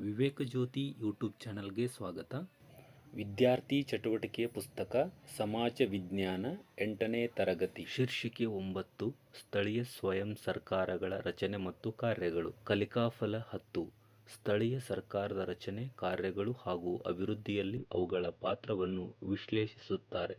ವಿವೇಕ ಜ್ಯೋತಿ YouTube ಚಾನಲ್ಗೆ ಸ್ವಾಗತ. ವಿದ್ಯಾರ್ಥಿ ಚಟುವಟಿಕೆ ಪುಸ್ತಕ ಸಮಾಜ ವಿಜ್ಞಾನ ಎಂಟನೇ ತರಗತಿ. ಶೀರ್ಷಿಕೆ ಒಂಬತ್ತು ಸ್ಥಳೀಯ ಸ್ವಯಂ ಸರ್ಕಾರಗಳ ರಚನೆ ಮತ್ತು ಕಾರ್ಯಗಳು. ಕಲಿಕಾಫಲ ಹತ್ತು ಸ್ಥಳೀಯ ಸರ್ಕಾರದ ರಚನೆ ಕಾರ್ಯಗಳು ಹಾಗೂ ಅಭಿವೃದ್ಧಿಯಲ್ಲಿ ಅವುಗಳ ಪಾತ್ರವನ್ನು ವಿಶ್ಲೇಷಿಸುತ್ತಾರೆ.